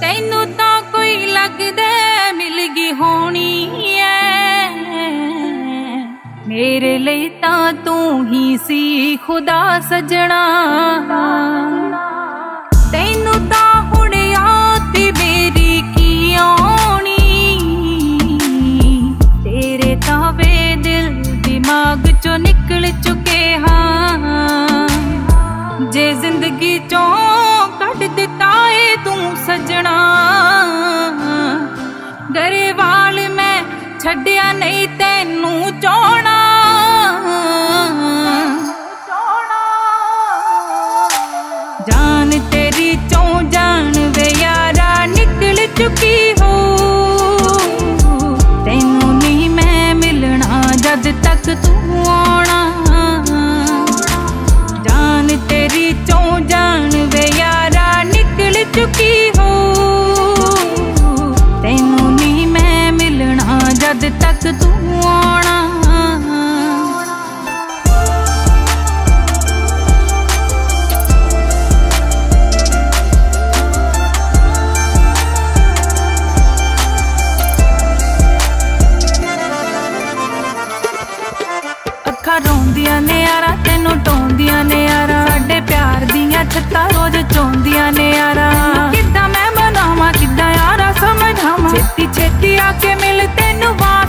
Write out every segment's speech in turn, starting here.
ਤੈਨੂੰ ਤਾਂ ਕੋਈ ਲੱਗਦਾ ਮਿਲ ਗਈ ਹੋਣੀ ਐ। ਮੇਰੇ ਲਈ ਤਾਂ ਤੂੰ ਹੀ ਸੀ ਖੁਦਾ ਸਜਣਾ। ਤੈਨੂੰ ਤਾਂ ਹੁਣ ਆਦਿ ਮੇਰੀ ਕਿਉਣੀ ਤੇਰੇ ਤਾਂ ਵੇ ਦਿਲ ਦਿਮਾਗ ਚੋਂ ਨਿਕਲ ਚੁੱਕੇ ਹਾਂ। ਜੇ ਜ਼ਿੰਦਗੀ ਚੋਂ ਛੱਡਿਆ ਨਹੀਂ ਤੈਨੂੰ ਚਾਹਣਾ ਜਾਨ ਤੇਰੀ ਚੋਂ ਜਾਨ ਵੇ ਯਾਰਾ ਨਿਕਲ ਚੁੱਕੀ ਤੱਕ ਤੂੰ ਆਉਣਾ। ਅੱਖਾਂ ਰੋਂਦੀਆਂ ਨੇ, ਯਾਰਾ ਤੈਨੂੰ ਟੋਂਦੀਆਂ ਨੇ, ਯਾਰਾ ਸਾਡੇ ਪਿਆਰ ਦੀਆਂ ਛੱਤਾਂ ਰੋਜ਼ ਚੋਂਦੀਆਂ ਨੇ, ਯਾਰਾ। ਕਿੱਦਾਂ ਮੈਂ ਮਨਾਵਾਂ, ਕਿੱਦਾਂ ਯਾਰਾ ਸਮਝਾਵਾਂ। ਛੇਤੀ ਛੇਤੀ ਆ ਕੇ ਮਿਲ ਤੈਨੂੰ ਵਾਸਤੇ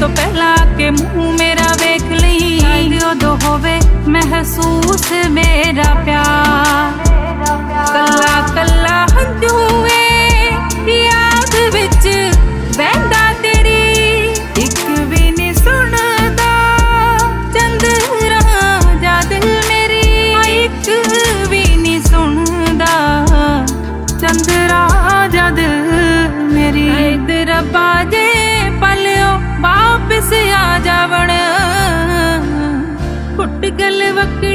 ਤੋਂ ਪਹਿਲਾਂ ਕੇ ਮੂੰਹ ਮੇਰਾ ਵੇਖ ਲਈ। ਸ਼ਾਇਦ ਉਦੋਂ ਹੋਵੇ ਮਹਿਸੂਸ ਮੇਰਾ ਪਿਆਰ। ਕੱਲਾ struck